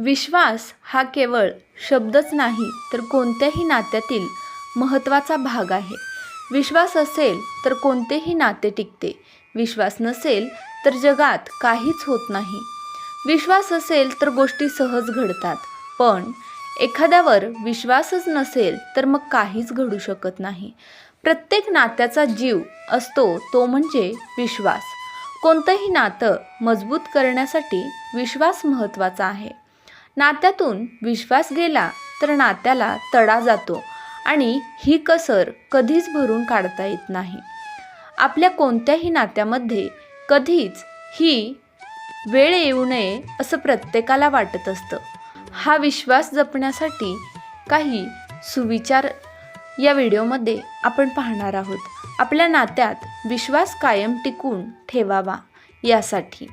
विश्वास हा केवळ शब्दच नाही तर कोणत्याही नात्यातील महत्त्वाचा भाग आहे. विश्वास असेल तर कोणतेही नाते टिकते. विश्वास नसेल तर जगात काहीच होत नाही. विश्वास असेल तर गोष्टी सहज घडतात. पण एखाद्यावर विश्वासच नसेल तर मग काहीच घडू शकत नाही. प्रत्येक नात्याचा जीव असतो तो म्हणजे विश्वास. कोणतंही नातं मजबूत करण्यासाठी विश्वास महत्त्वाचा आहे. नात्यातून विश्वास गेला तर नात्याला तडा जातो आणि ही कसर कधीच भरून काढता येत नाही. आपल्या कोणत्याही नात्यामध्ये कधीच ही वेळ येऊ नये असं प्रत्येकाला वाटत असतं. हा विश्वास जपण्यासाठी काही सुविचार या व्हिडिओमध्ये आपण पाहणार आहोत. आपल्या नात्यात विश्वास कायम टिकून ठेवावा यासाठी.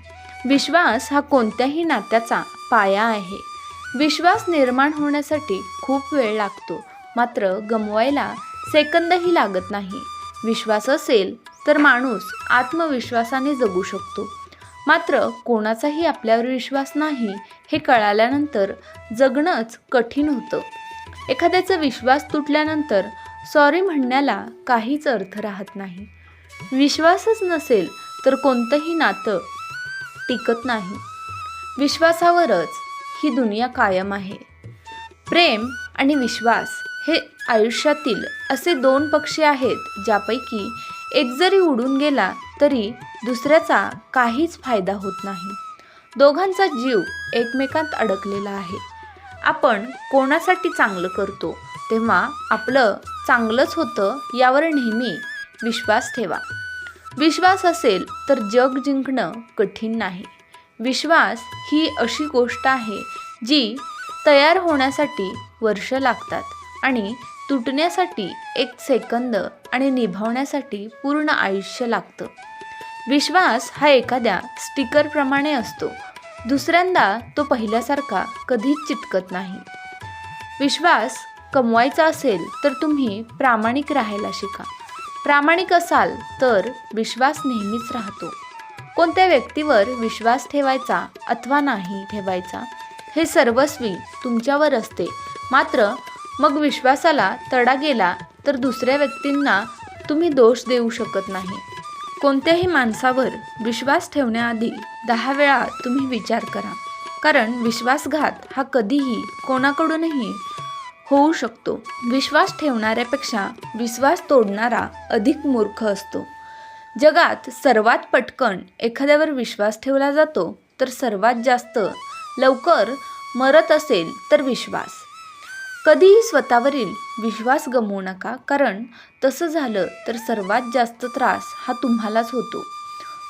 विश्वास हा कोणत्याही नात्याचा पाया आहे. विश्वास निर्माण होण्यासाठी खूप वेळ लागतो. मात्र गमवायला सेकंदही लागत नाही. विश्वास असेल तर माणूस आत्मविश्वासाने जगू शकतो. मात्र कोणाचाही आपल्यावर विश्वास नाही हे कळाल्यानंतर जगणंच कठीण होतं. एखाद्याचा विश्वास तुटल्यानंतर सॉरी म्हणण्याला काहीच अर्थ राहत नाही. विश्वासच नसेल तर कोणतंही नातं टिकत नाही. विश्वासावरच ही दुनिया कायम आहे. प्रेम आणि विश्वास हे आयुष्यातील असे दोन पक्षी आहेत ज्यापैकी एक जरी उडून गेला तरी दुसऱ्याचा काहीच फायदा होत नाही. दोघांचा जीव एकमेकांत अडकलेला आहे. आपण कोणासाठी चांगलं करतो तेव्हा आपलं चांगलंच होतं यावर नेहमी विश्वास ठेवा. विश्वास असेल तर जग जिंकणं कठीण नाही. विश्वास ही अशी गोष्ट आहे जी तयार होण्यासाठी वर्ष लागतात आणि तुटण्यासाठी एक सेकंद आणि निभावण्यासाठी पूर्ण आयुष्य लागतं. विश्वास हा एखाद्या स्टिकरप्रमाणे असतो. दुसऱ्यांदा तो पहिल्यासारखा कधीच चिटकत नाही. विश्वास कमवायचा असेल तर तुम्ही प्रामाणिक राहायला शिका. प्रामाणिक असाल तर विश्वास नेहमीच राहतो. कोणत्या व्यक्तीवर विश्वास ठेवायचा अथवा नाही ठेवायचा हे सर्वस्वी तुमच्यावर असते. मात्र मग विश्वासाला तडा गेला तर दुसऱ्या व्यक्तींना तुम्ही दोष देऊ शकत नाही. कोणत्याही माणसावर विश्वास ठेवण्याआधी दहा वेळा तुम्ही विचार करा. कारण विश्वासघात हा कधीही कोणाकडूनही होऊ शकतो. विश्वास ठेवणाऱ्यापेक्षा विश्वास तोडणारा अधिक मूर्ख असतो. जगात सर्वात पटकन एखाद्यावर विश्वास ठेवला जातो तर सर्वात जास्त लवकर मरत असेल तर विश्वास. कधीही स्वतःवरील विश्वास गमवू नका कारण तसं झालं तर सर्वात जास्त त्रास हा तुम्हालाच होतो.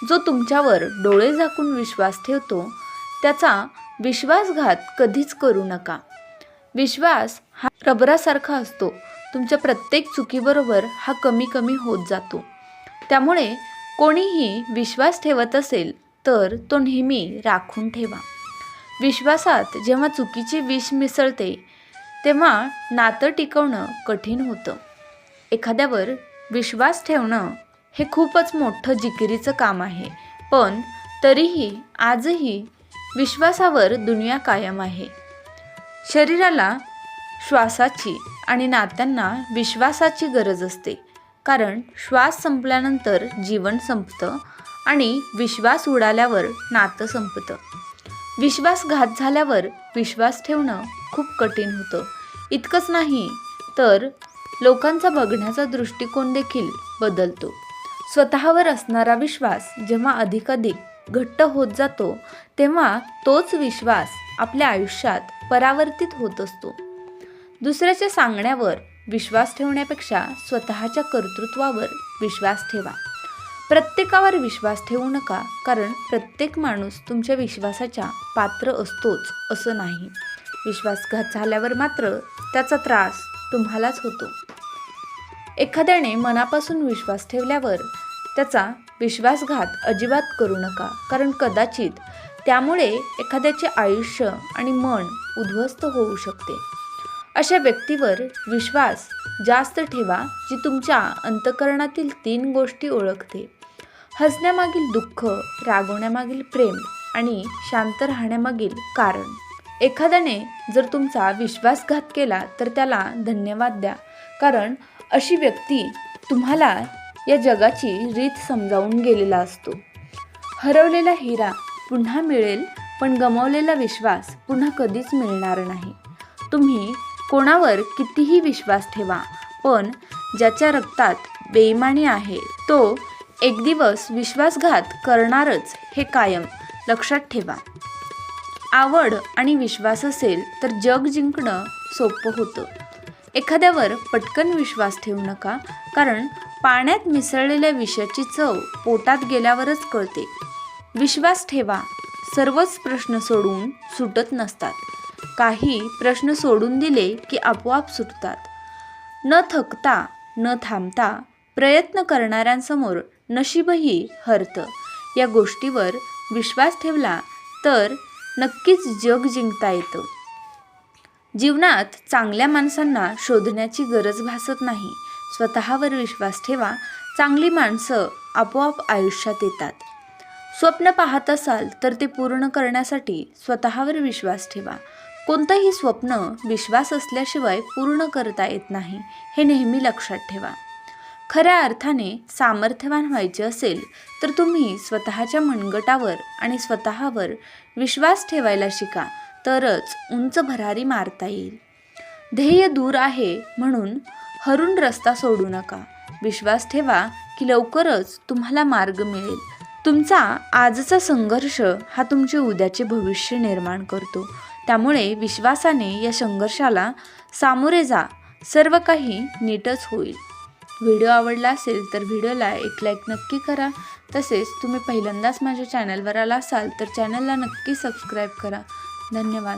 जो तुमच्यावर डोळे झाकून विश्वास ठेवतो त्याचा विश्वासघात कधीच करू नका. विश्वास हा रबरासारखा असतो. तुमच्या प्रत्येक चुकीबरोबर हा कमी कमी होत जातो. त्यामुळे कोणीही विश्वास ठेवत असेल तर तो नेहमी राखून ठेवा. विश्वासात जेव्हा चुकीची विष मिसळते तेव्हा नातं टिकवणं कठीण होतं. एखाद्यावर विश्वास ठेवणं हे खूपच मोठं जिकिरीचं काम आहे. पण तरीही आजही विश्वासावर दुनिया कायम आहे. शरीराला श्वासाची आणि नात्यांना विश्वासाची गरज असते. कारण श्वास संपल्यानंतर जीवन संपतं आणि विश्वास उडाल्यावर नातं संपतं. विश्वासघात झाल्यावर विश्वास ठेवणं खूप कठीण होतं. इतकंच नाही तर लोकांचा बघण्याचा दृष्टिकोन देखील बदलतो. स्वतःवर असणारा विश्वास जेव्हा अधिकाधिक घट्ट होत जातो तेव्हा तोच विश्वास आपल्या आयुष्यात परावर्तित होत असतो. दुसऱ्याच्या सांगण्यावर विश्वास ठेवण्यापेक्षा स्वतःच्या कर्तृत्वावर विश्वास ठेवा. प्रत्येकावर विश्वास ठेवू नका कारण प्रत्येक माणूस तुमच्या विश्वासाच्या पात्र असतोच असं नाही. विश्वासघात झाल्यावर मात्र त्याचा त्रास तुम्हालाच होतो. एखाद्याने मनापासून विश्वास ठेवल्यावर त्याचा विश्वासघात अजिबात करू नका कारण कदाचित त्यामुळे एखाद्याचे आयुष्य आणि मन उद्ध्वस्त होऊ शकते. अशा व्यक्तीवर विश्वास जास्त ठेवा जी तुमच्या अंतकरणातील तीन गोष्टी ओळखते. हसण्यामागील दुःख रागवण्यामागील प्रेम आणि शांत राहण्यामागील कारण. एखाद्याने जर तुमचा विश्वासघात केला तर त्याला धन्यवाद द्या. कारण अशी व्यक्ती तुम्हाला या जगाची रीत समजावून गेलेला असतो. हरवलेला हिरा पुन्हा मिळेल पण गमावलेला विश्वास पुन्हा कधीच मिळणार नाही. तुम्ही कोणावर कितीही विश्वास ठेवा पण ज्याच्या रक्तात बेईमानी आहे तो एक दिवस विश्वासघात करणारच हे कायम लक्षात ठेवा. आवड आणि विश्वास असेल तर जग जिंकणं सोपं होतं. एखाद्यावर पटकन विश्वास ठेवू नका कारण पाण्यात मिसळलेल्या विषाची चव पोटात गेल्यावरच कळते. विश्वास ठेवा सर्वच प्रश्न सोडवून सुटत नसतात. काही प्रश्न सोडून दिले की आपोआप सुटतात. न थकता न थांबता प्रयत्न करणाऱ्यांसमोर नशीबही हरतं. या गोष्टीवर विश्वास ठेवला तर नक्कीच जग जिंकता येतं. जीवनात चांगल्या माणसांना शोधण्याची गरज भासत नाही. स्वतःवर विश्वास ठेवा चांगली माणसं आपोआप आयुष्यात येतात. स्वप्न पाहत असाल तर ते पूर्ण करण्यासाठी स्वतःवर विश्वास ठेवा. कोणतंही स्वप्न विश्वास असल्याशिवाय पूर्ण करता येत नाही हे नेहमी लक्षात ठेवा. खऱ्या अर्थाने सामर्थ्यवान व्हायचे असेल तर तुम्ही स्वतःच्या मनगटावर आणि स्वतःवर विश्वास ठेवायला शिका तरच उंच भरारी मारता येईल. ध्येय दूर आहे म्हणून हरून रस्ता सोडू नका. विश्वास ठेवा की लवकरच तुम्हाला मार्ग मिळेल. तुमचा आजचा संघर्ष हा तुमचे उद्याचे भविष्य निर्माण करतो. त्यामुळे विश्वासाने या संघर्षाला सामोरे जा सर्व काही नीटच होईल. व्हिडिओ आवडला असेल तर व्हिडिओला एक लाईक नक्की करा. तसेच तुम्ही पहिल्यांदाच माझ्या चॅनलवर आला असाल तर चॅनलला नक्की सबस्क्राईब करा. धन्यवाद.